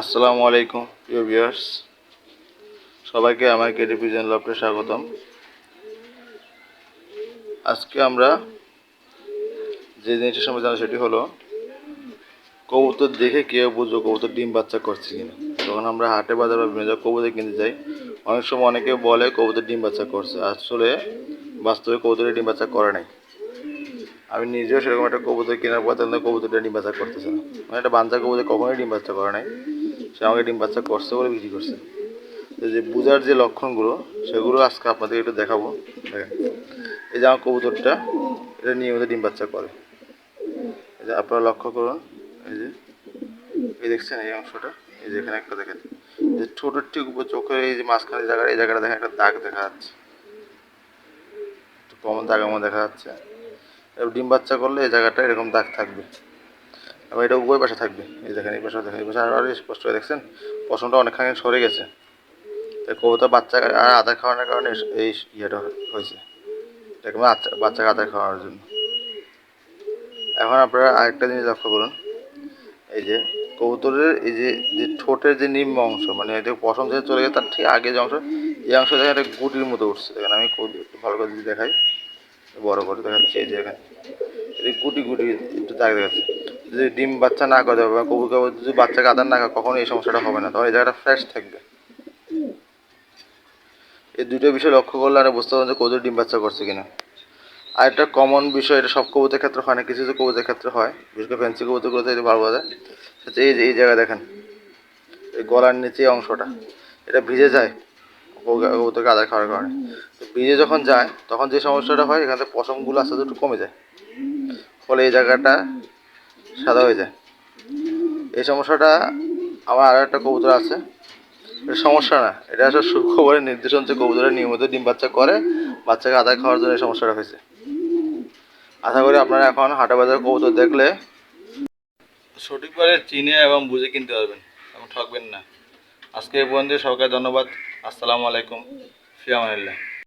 আসসালামু আলাইকুম, প্রিয় ভিউয়ার্স সবাইকে আমার কেডি পিজন লপটে স্বাগতম। আজকে আমরা যে জিনিসের সময় জানা সেটি হলো, কবুতর দেখে কেউ বুঝব কবুতর ডিম বাচ্চা করছে কিনা। যখন আমরা হাটে বাজার বা বিভিন্ন কবুতর কিনতে যাই, অনেক সময় অনেকে বলে কবুতর ডিম বাচ্চা করছে। আসলে বাস্তবে কবুতরের ডিম বাচ্চা করে নাই। আমি নিজেও সেরকম একটা কবুতর কেনার পর কবুতরটা ডিম বাচ্চা করতেছে না। মানে একটা বাঞ্চা কবুতর কখনোই ডিম বাচ্চা করে নাই। সে আমাকে ডিম বাচ্চা করছে বলে বিক্রি করছে। তো যে বুঝার যে লক্ষণগুলো, সেগুলো আজকে আপনাদের একটু দেখাবো। দেখেন, এই যে আমার কবুতরটা, এটা নিয়মিত ডিম বাচ্চা করে। এই যে আপনারা লক্ষ্য করুন, এই যে, এই দেখছেন এই অংশটা? এই যে এখানে একটা দেখেন যে ছোটোর ঠিক উপর চোখের এই যে মাঝখানে জায়গা এই জায়গাটা দেখেন, একটা দাগ দেখা যাচ্ছে। একটু কমন দাগ মধ্যে দেখা যাচ্ছে। ডিম বাচ্চা করলে এই জায়গাটা এরকম দাগ থাকবে। এবং এটা উভয় পাশে থাকবে। এই দেখেন, এই পাশে দেখেন, এই পাশে আরও স্পষ্ট হয়ে দেখছেন, পশমটা অনেকখানি সরে গেছে। তাই কবুতর বাচ্চা আর আদার খাওয়ানোর কারণে এই ইয়েটা হয়েছে। বাচ্চা বাচ্চাকে আদার খাওয়ানোর জন্য। এখন আপনারা আরেকটা জিনিস লক্ষ্য করুন। এই যে কবুতরের, এই যে যে ঠোঁটের যে নিম্ন অংশ মানে এটা পশম থেকে চলে গেছে, তার ঠিক আগে যে অংশ, এই অংশ দেখেন এটা গুটির মতো উঠছে। দেখেন, আমি একটু ভালো করে যদি দেখাই, বড় করে দেখাচ্ছি, এই যে এখানে গুটি গুটি একটু দাগ দেখাচ্ছে। যদি ডিম বাচ্চা না করে বা কবুতর কবুতর যদি বাচ্চাকে আদার না কখনো এই সমস্যাটা হবে না। তখন এই জায়গাটা ফ্রেশ থাকবে। এই দুটো বিষয় লক্ষ্য করলে আর বুঝতে পারবেন যে কবুতর ডিম বাচ্চা করছে কিনা। আর একটা কমন বিষয়, এটা সব কবুতরের ক্ষেত্রে হয় না, কিছু কিছু কবুতরের ক্ষেত্রে হয়। বিশেষ করে ফ্যান্সি কবুতরগুলোতে এটা ভালো বোঝা যায় সেটা এই যে, এই জায়গা দেখেন, এই গলার নিচে অংশটা, এটা ভিজে যায় কবু- কবুতরকে আদার খাওয়ার কারণে। তো ভিজে যখন যায়, তখন যে সমস্যাটা হয়, এখান পশমগুলো আস্তে আস্তে একটু কমে যায়। ফলে এই জায়গাটা সাদা হয়ে যায়। এই সমস্যাটা আমার আরও একটা কবুতর আছে। এটা সমস্যা না, এটা আসলে সুখবরের নির্দেশন যে কবুতরের নিয়মিত ডিম বাচ্চা করে, বাচ্চাকে আদার খাওয়ার জন্য এই সমস্যাটা হয়েছে। আশা করি আপনারা এখন হাটে বাজারে কবুতর দেখলে সঠিকভাবে চিনে এবং বুঝে কিনতে পারবেন এবং ঠকবেন না। আজকে এই পর্যন্ত সরকার ধন্যবাদ। আসসালামু আলাইকুম, ফিয়ামানিল্লাহ।